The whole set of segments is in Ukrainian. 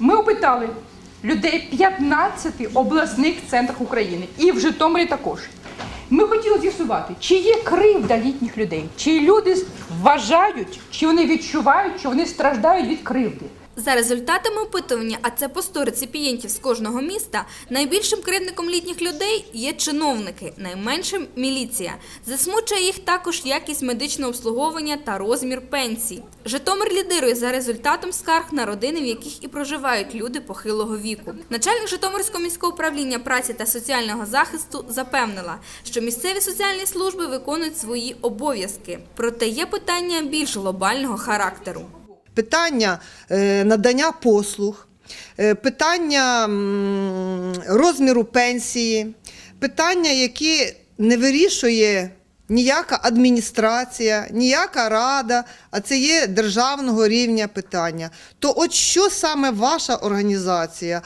Ми опитали людей 15 обласних центрах України і в Житомирі також. Ми хотіли з'ясувати, чи є кривда літніх людей, чи люди вважають, чи вони відчувають, що вони страждають від кривди. За результатами опитування, а це по 100 реципієнтів з кожного міста, найбільшим кривдником літніх людей є чиновники, найменшим міліція. Засмучує їх також якість медичного обслуговування та розмір пенсій. Житомир лідирує за результатом скарг на родини, в яких і проживають люди похилого віку. Начальник Житомирського міського управління праці та соціального захисту запевнила, що місцеві соціальні служби виконують свої обов'язки. Проте є питання більш глобального характеру. Питання е, надання послуг, е, питання розміру пенсії, питання, які не вирішує ніяка адміністрація, ніяка рада, а це є державного рівня питання. То от що саме ваша організація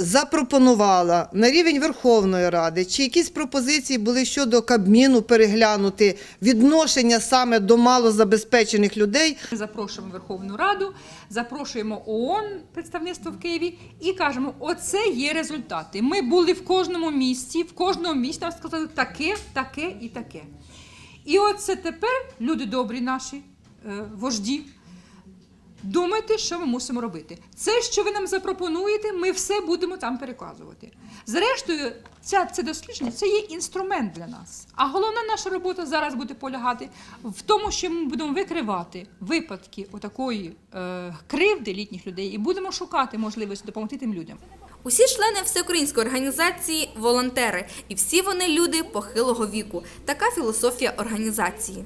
запропонувала на рівень Верховної Ради, чи якісь пропозиції були щодо Кабміну переглянути відношення саме до малозабезпечених людей Ми запрошуємо Верховну Раду, запрошуємо ООН, представництво в Києві, і кажемо: оце є результати. Ми були в кожному місті, в кожному місті нам сказали таке, таке і таке. І оце тепер, люди добрі наші, е, вожді, думайте, що ми мусимо робити. Це, що ви нам запропонуєте, ми все будемо там переказувати. Зрештою, ця, це дослідження це є інструмент для нас. А головна наша робота зараз буде полягати в тому, що ми будемо викривати випадки отакої е, кривди літніх людей і будемо шукати можливості допомогти тим людям. Усі члени всеукраїнської організації волонтери, і всі вони люди похилого віку. Така філософія організації.